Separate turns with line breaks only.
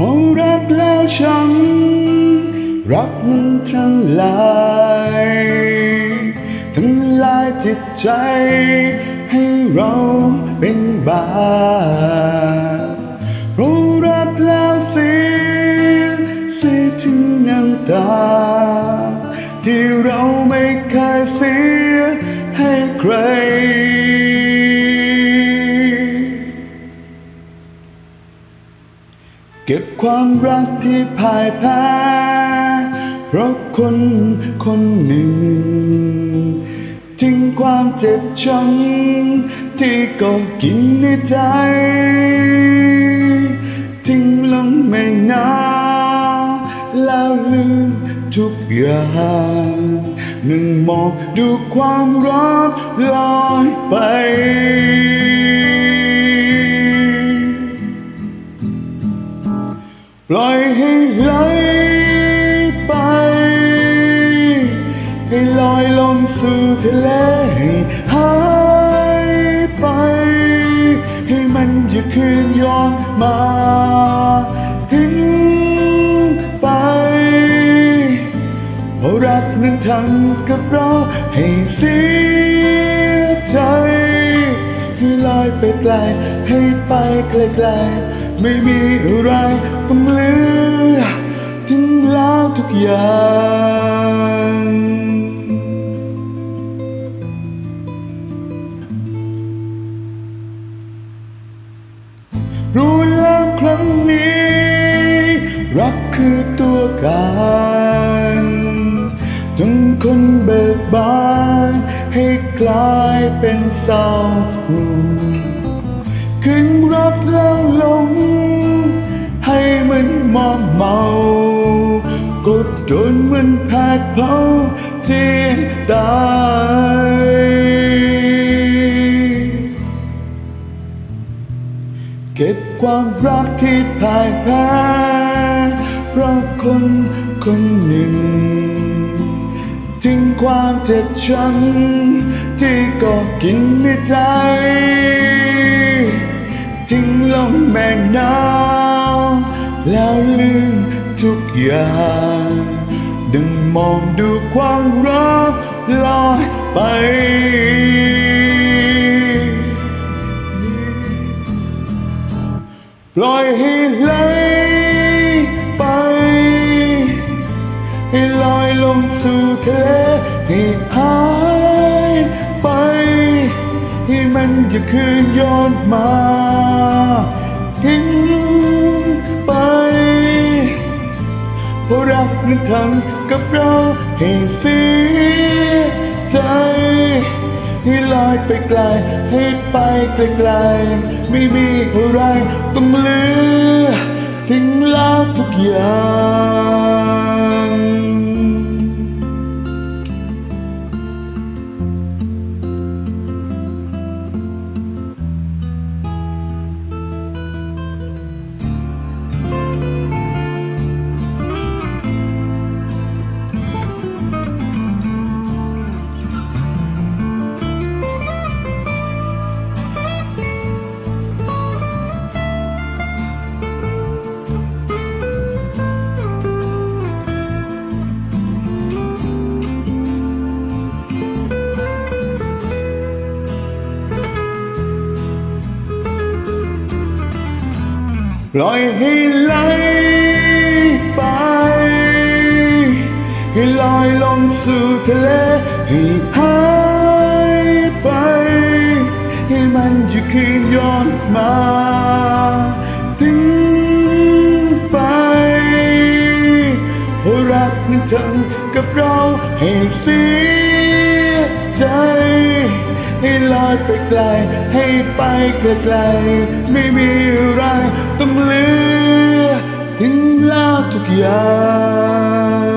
ราะรักแล้วช้ำรักมันทั้งลายทั้งลายจิตใจ ให้เราเป็นบาปเพราะรักแล้วเสียเสียถึงน้ำตา ที่เราไม่เคยเสียให้ใคร เก็บความรักที่พ่ายแพ้เพราะคนคนหนึ่ง ทิ้งความเจ็บช้ำที่ก็กินในใจ ทิ้งลงแม่น้ำแล้วลืมทุกอย่างหนึ่งมองดูความรักลอยไป ปล่อยให้ไหลไป ให้ลอยลงสู่ทะเลให้หายไป ให้มันจะคืนย้อนมาทิ้งไปเพราะรักนั้นทำกับเราให้เสียใจ ให้ลอยไปไกลให้ไปไกลๆ ไม่มีอะไรต้องเหลือทิ้งแล้วทุกอย่างรู้แล้วครั้งนี้ รักคือตัวการจนคนเบิกบานให้กลายเป็นเศร้าคืนรักแล้วลงากดโดนมันแผดเผาที่ตายเก็บความรักที่พ่ายแพ้เพราะคนคนหนึ่ง ทิ้งความเจ็บช้ำที่ก็กินในใจ ทิ้งลงแม่น้ำแล้วลืมทุกอย่าง ดึงมองดูความรักลอยไป ปล่อยให้ไหลไป ให้ลอยลงสู่ทะเลให้หายไป ให้มันจะคืนย้อนมา ราะรักนั้นทำกับเราให้เสียใจ ให้ลอยไปไกล ให้ไปไกลๆไม่มีอะไรต้องเหลือทิ้งแล้วทุกอย่าง ปล่อยให้ไหลไปให้ลอยลงสู่ทะเลให้หายไป ให้มันจะคืนย้อนมาทิ้งไปเพราะรักนั้นทำกับเราให้เสียใจ ให้ลอยไปไกล ให้ไปไกลๆไม่มีอะไรต้องเหลือทิ้งแล้วทุกอย่าง